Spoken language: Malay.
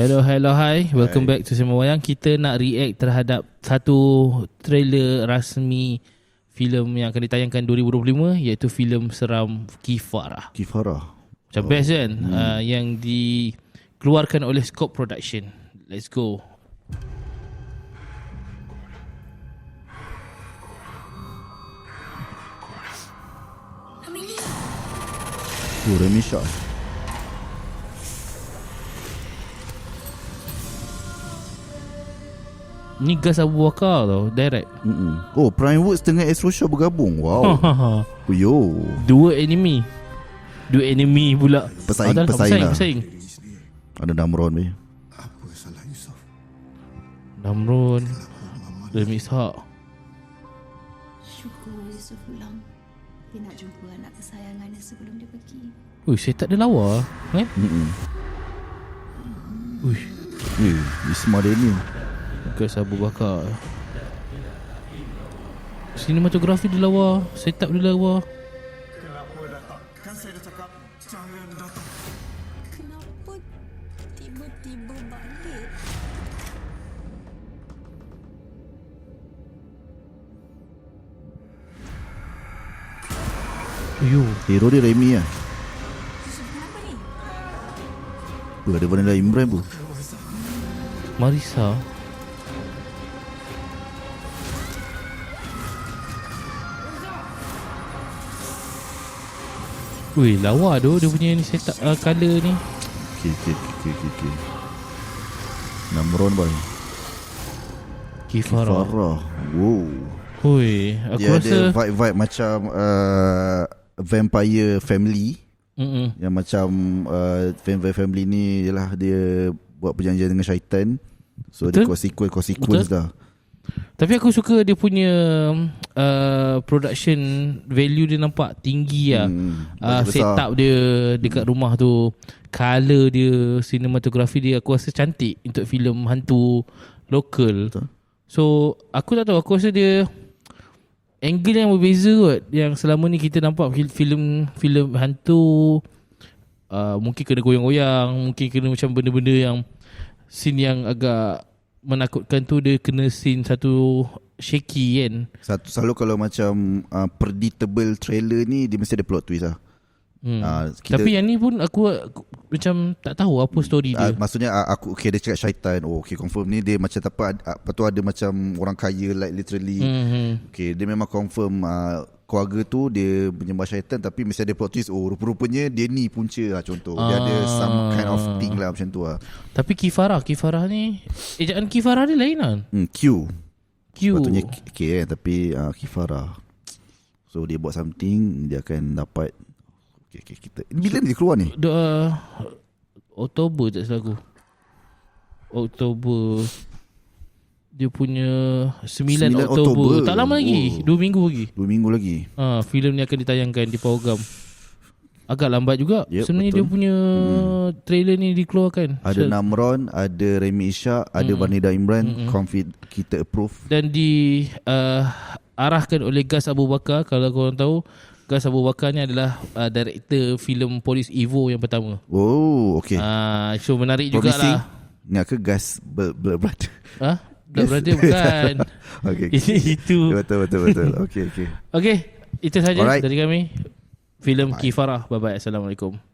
Hello, hello, hi. Welcome back to Sema Wayang. Kita nak react terhadap satu trailer rasmi filem yang akan ditayangkan 2025 iaitu filem seram Kifara. Kifara. Macam best kan? Uh, yang dikeluarkan oleh Scope Production. Let's go. Oh, Remy Shah. Ni Gas Abu Bakar tau, direct. Mm-mm. Oh, Prime Woods dengan Astro Shaw bergabung. Wow. oh, yo. Dua enemy. Dua enemy pula. Pesaing, dah, pesaing lah. pesaing. Ada Damron be. Apa salah Yusof? Namrun. Remy Ishak. syukur Yusuf pulang. Dia nak jumpa anak kesayangannya sebelum dia pergi. Ui, saya tak ada lawa. Kan? Mm-mm. Ui, Eh, Isma Daniel. Gas Abu Bakar. Sinematografi dia lawa. Setup dia lawa. Kenapa datang? Kan saya dah cakap jangan datang. Kenapa tiba-tiba balik? Ayuh. Hero dia Remy lah. Yusuf kenapa ni? Apa ada Vanilla Imran pun. Marisa. Ui, lawa tu dia punya ni setup uh, color ni. Okay, okay, okay, okay, okay. Namron boy. Kifara. Farah. Wow. Hui, aku Dia rasa ada vibe-vibe macam uh, Vampire Family. Mm-mm. Yang macam uh, Vampire Family ni Ialah dia Buat perjanjian dengan syaitan So Betul. dia consequence-consequence Betul. dah Tapi aku suka dia punya uh, production value dia nampak tinggi lah. Hmm, Uh, setup dia dekat rumah tu, color dia, sinematografi dia aku rasa cantik untuk filem hantu lokal. Betul. So aku tak tahu aku rasa dia angle yang berbeza kot yang selama ni kita nampak fil- filem filem hantu uh, mungkin kena goyang-goyang, mungkin kena macam benda-benda yang scene yang agak menakutkan tu dia kena scene satu shaky kan. Satu selalu kalau macam uh, predictable trailer ni dia mesti ada plot twist lah. Hmm. Ah, kita- Tapi yang ni pun aku, aku macam tak tahu apa story Uh, dia. maksudnya uh, aku okay dia cakap syaitan. Oh okay confirm ni dia macam apa uh, lepas tu ada macam orang kaya like literally. Hmm. hmm. Okay dia memang confirm uh, keluarga tu dia menyembah syaitan tapi mesti ada plot twist. Oh rupa-rupanya dia ni punca lah contoh. Dia ada some kind of Ah. thing lah macam tu lah. Tapi Kifara, Kifara ni ejaan Kifara dia lain kan? Hmm, Q. Q. Sepatutnya K, K kan tapi uh, Kifara. So dia buat something dia akan dapat Okay, okay, kita Bila ni dia keluar ni? Dia uh, Oktober tak salah aku. Oktober dia punya 9, 9 Oktober. Oktober. Tak lama lagi, Oh. 2 minggu lagi. Dua minggu lagi Ha, filem ni akan ditayangkan di program. Agak lambat juga. Yep, Sebenarnya betul. dia punya trailer ni dikeluarkan. Ada So- Namron Ada Remy Ishak Ada Vanida Imran Confid Kita approve dan di uh, arahkan oleh Gas Abu Bakar kalau korang tahu Gas Abu Bakar ni adalah uh, director filem Polis Evo yang pertama. Oh okay Ah, so menarik Promising jugalah. Ingat ke gas Blood Brother Ha? Blood Brother bukan. Okay, okay. Ini itu. Betul betul betul Okay okay Okey, itu saja dari kami. Filem Kifarah. Bye bye. Assalamualaikum.